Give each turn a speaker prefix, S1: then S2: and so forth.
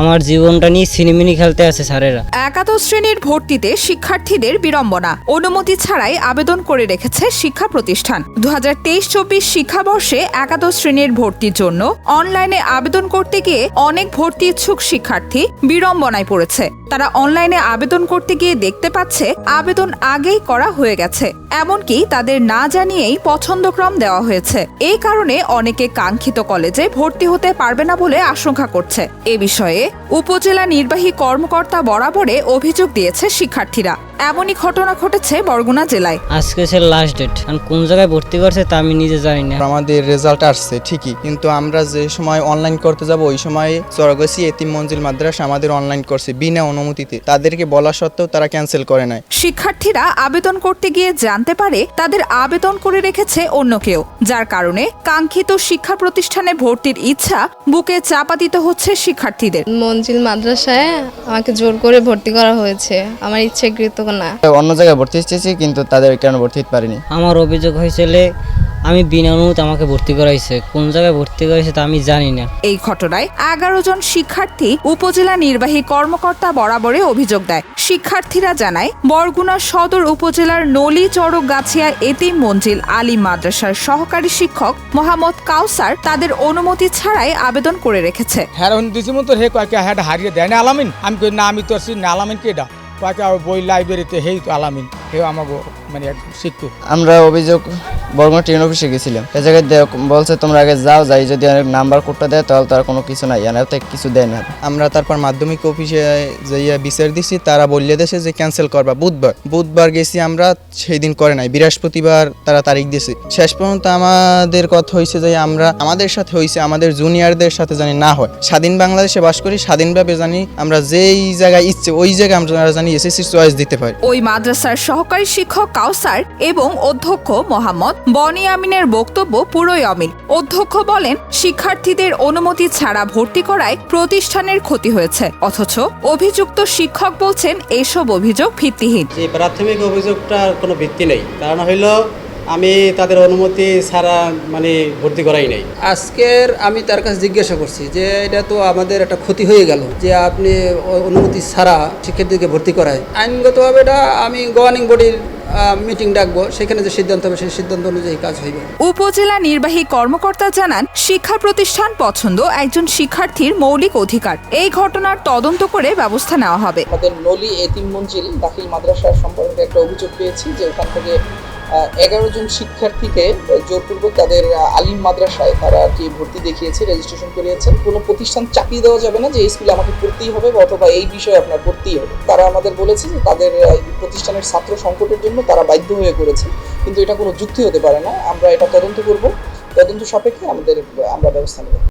S1: আমার জীবনটা নিয়ে সিনেমিনি খেলতে আছে স্যারেরা।
S2: একাদশ শ্রেণির ভর্তিতে শিক্ষার্থীদের বিড়ম্বনা। অনুমতি ছাড়াই আবেদন করে রেখেছে শিক্ষা প্রতিষ্ঠান। দু হাজার তেইশ চব্বিশ শিক্ষাবর্ষে একাদশ শ্রেণির ভর্তির জন্য অনলাইনে আবেদন করতে গিয়ে অনেক ভর্তি ইচ্ছুক শিক্ষার্থী বিড়ম্বনায় পড়েছে। তারা অনলাইনে আবেদন করতে গিয়ে দেখতে পাচ্ছে আবেদন আগেই করা হয়ে গেছে। এমনকি তাদের না জানিয়েই পছন্দক্রম দেওয়া হয়েছে। এই কারণে অনেকে কাঙ্ক্ষিত কলেজে ভর্তি হতে পারবে না বলে আশঙ্কা করছে। এ বিষয়ে উপজেলা নির্বাহী কর্মকর্তা বরাবরে অভিযোগ দিয়েছে শিক্ষার্থীরা। এমনই ঘটনা ঘটেছে বরগুনা জেলায়।
S1: আজকে সে লাস্ট ডেট কারণ কোন জায়গায় ভর্তি করছে তা আমি নিজে জানি না।
S3: আমাদের রেজাল্ট আসছে ঠিকই। কিন্তু আমরা যে সময় অনলাইন করতে যাব ওই সময় চরগসি এতিম মঞ্জিল মাদ্রাসা আমাদের অনলাইন করছে বিনা অনুমতিতে। তাদেরকে বলা সত্ত্বেও তারা ক্যান্সেল করে নেয়
S2: শিক্ষার্থীরা আবেদন করতে গিয়ে জানতে পারে তাদের আবেদন করে রেখেছে অন্য কেউ। যার কারণে কাঙ্ক্ষিত শিক্ষা প্রতিষ্ঠানে ভর্তির ইচ্ছা বুকে চাপা দিতে হচ্ছে শিক্ষার্থীদের।
S4: মঞ্জিল মাদ্রাসায় আমাকে জোর করে ভর্তি করা হয়েছে। আমার ইচ্ছাকৃত না।
S5: অন্য জায়গায় ভর্তি চেয়েছি কিন্তু তাদের কারণে ভর্তি হতে পারিনি?
S1: আমার অভিযোগ হয়েছিল আমি বিনা অনুমতি আমাকে ভর্তি করাইছে। কোন জায়গায় ভর্তি করাইছে তা আমি জানি না।
S2: এই ঘটনায় এগারো জন শিক্ষার্থী উপজেলা নির্বাহী কর্মকর্তা বরাবরে অভিযোগ দেয়। শিক্ষার্থীরা জানায় বরগুনা সদর উপজেলার নলি চড়ক গাছিয়া এতিম মঞ্জিল আলী মাদ্রাসার সহকারী শিক্ষক মোহাম্মদ কাউসার তাদের অনুমতি ছাড়াই আবেদন করে রেখেছে।
S6: হ্যাঁ দিছি মতো হে কয়েক হ্যাঁ হারিয়ে দেয় না আলামিন। আমি না আমি তো চিনি না আলামিন কেডা কয়েক বই লাইব্রেরিতে হেই তো আলামিন হেও আমাকে মানে এক শিক্ষক।
S5: আমরা অভিযোগ বরগুনা ট্রেন অফিসে গেছিলাম। এ জায়গায় বলছে তোমরা আগে যাও যাই যদি অনেক নাম্বার কোডটা দেয় তাহলে তার কোনো কিছু নাই এনাতে কিছু দেয় না।
S3: আমরা তারপর মাধ্যমিক অফিসে যাইয়া বিচার দিছি তারা বললে দেশে যে ক্যান্সেল করবা। বুধবার বুধবার গেছি আমরা সেই দিন করে নাই বৃহস্পতিবার তারা তারিখ দিয়েছে শেষ পর্যন্ত আমাদের কথা হয়েছে যে আমরা আমাদের সাথে হয়েছে আমাদের জুনিয়রদের সাথে জানি না হয়। স্বাধীন বাংলাদেশে বাস করি স্বাধীনভাবে জানি আমরা যেই জায়গায় ইচ্ছে ওই জায়গায় আমরা জানি এসএসসি চয়েস দিতে পারি।
S2: ওই মাদ্রাসার সহকারী শিক্ষক কাউসার এবং অধ্যক্ষ মোহাম্মদ বনি আমিনের বক্তব্য পুরোই অমিল। অধ্যক্ষ বলেন, শিক্ষার্থীদের অনুমতি ছাড়া ভর্তি করায় প্রতিষ্ঠানের ক্ষতি হয়েছে। অথচ অভিযুক্ত শিক্ষক বলছেন, এসব অভিযোগ ভিত্তিহীন।
S7: প্রাথমিক অভিযোগটার কোনো ভিত্তি নেই। কারণ হইল আমি তাদের অনুমতি ছাড়া মানে ভর্তি করাই নাই।
S8: আজকের আমি তার কাছে জিজ্ঞাসা করছি যে এটা তো আমাদের একটা ক্ষতি হয়ে গেল যে আপনি অনুমতি ছাড়া শিক্ষার্থীকে ভর্তি করায়। আইনগতভাবে এটা আমি গভর্নিং বডির মিটিং ডাকবো সেখানে যে সিদ্ধান্ত হবে সেই সিদ্ধান্ত অনুযায়ী কাজ হইবে।
S2: উপজেলা নির্বাহী কর্মকর্তা জানান শিক্ষা প্রতিষ্ঠান পছন্দ একজন শিক্ষার্থীর মৌলিক অধিকার। এই ঘটনার তদন্ত করে ব্যবস্থা নেওয়া হবে।
S9: আমাদের নলি এতিম মঞ্জিল দাখিল মাদ্রাসা সম্পর্কে একটা অভিযোগ পেয়েছি যে ওখান থেকে এগারো জন শিক্ষার্থীকে জোরপূর্বক তাদের আলিম মাদ্রাসায় তারা কি ভর্তি দেখিয়েছে রেজিস্ট্রেশন করিয়েছেন। কোনো প্রতিষ্ঠান চাপিয়ে দেওয়া যাবে না যে এই স্কুলে আমাকে পড়তেই হবে অথবা এই বিষয়ে আপনার পড়তেই হবে। তারা আমাদের বলেছে যে তাদের প্রতিষ্ঠানের ছাত্র সংকটের জন্য তারা বাধ্য হয়ে করেছে। কিন্তু এটা কোনো যুক্তি হতে পারে না। আমরা এটা তদন্ত করব। তদন্ত সাপেক্ষে আমাদের, আমরা ব্যবস্থা নেব।